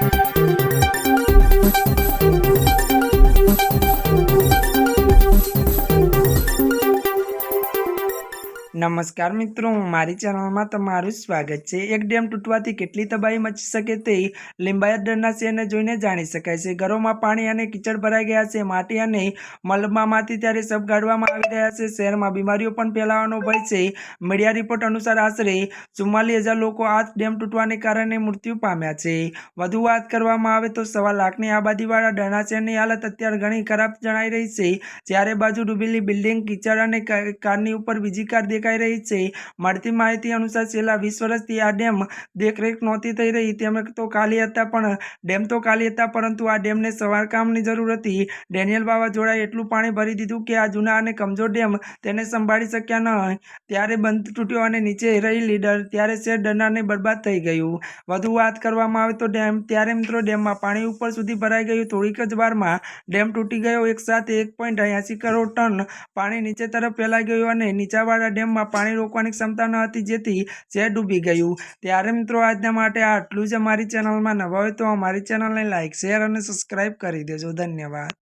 Thank you. નમસ્કાર મિત્રો, મારી ચેનલમાં તમારું સ્વાગત છે. એક ડેમ તૂટવાથી કેટલી તબાહી મચી શકે તે લિંબાયત ડરના શેરને જોઈને જાણી શકાય છે. ઘરોમાં પાણી અને કીચડ ભરાઈ ગયા છે. માટી અને મલબામાંથી ત્યારે સબ ગાળવામાં આવી રહ્યા છે. શહેરમાં બીમારીઓ પણ ફેલાવાનો ભય છે. મીડિયા રિપોર્ટ અનુસાર આશરે ચુમ્માલીસ હજાર લોકો આ ડેમ તૂટવાને કારણે મૃત્યુ પામ્યા છે. વધુ વાત કરવામાં આવે તો સવા લાખની આબાદીવાળા ડરના શહેરની હાલત અત્યારે ઘણી ખરાબ જણાઈ રહી છે. ચારે બાજુ ડૂબેલી બિલ્ડિંગ, કીચડ અને કારની ઉપર બીજી કાર દેખાઈ રહી છે. મળતી માહિતી અનુસાર છેલ્લા વીસ વર્ષથી આ ડેમ દેખરેખ નહોતી થઈ રહી. તેમ તો ખાલી હતા પણ ડેમ તો ખાલી હતા પરંતુ આ ડેમને સવારકામની જરૂર હતી. ડેનિયલ વાવાઝોડાએ એટલું પાણી ભરી દીધું કે આ જૂના અને કમજોર ડેમ તેને સંભાળી શક્યા ન ત્યારે બંધ તૂટ્યો અને નીચે રહેલી ડર ત્યારે શેર ડરનારને બરબાદ થઈ ગયું. વધુ વાત કરવામાં આવે તો ડેમ ત્યારે મિત્રો ડેમમાં પાણી ઉપર સુધી ભરાઈ ગયું. થોડીક જ વારમાં ડેમ તૂટી ગયો. એક સાથે એક પોઈન્ટ કરોડ ટન પાણી નીચે તરફ ફેલાઈ ગયું અને નીચાણવાળા ડેમમાં પાણી રોકવાની ક્ષમતા ન હતી, જેથી શહેર ડૂબી ગયું. ત્યારે મિત્રો, આજના માટે આટલું જ અમારી ચેનલમાં નવા હોય તો અમારી ચેનલને લાઇક શેર અને સબસ્ક્રાઈબ કરી દેજો. ધન્યવાદ.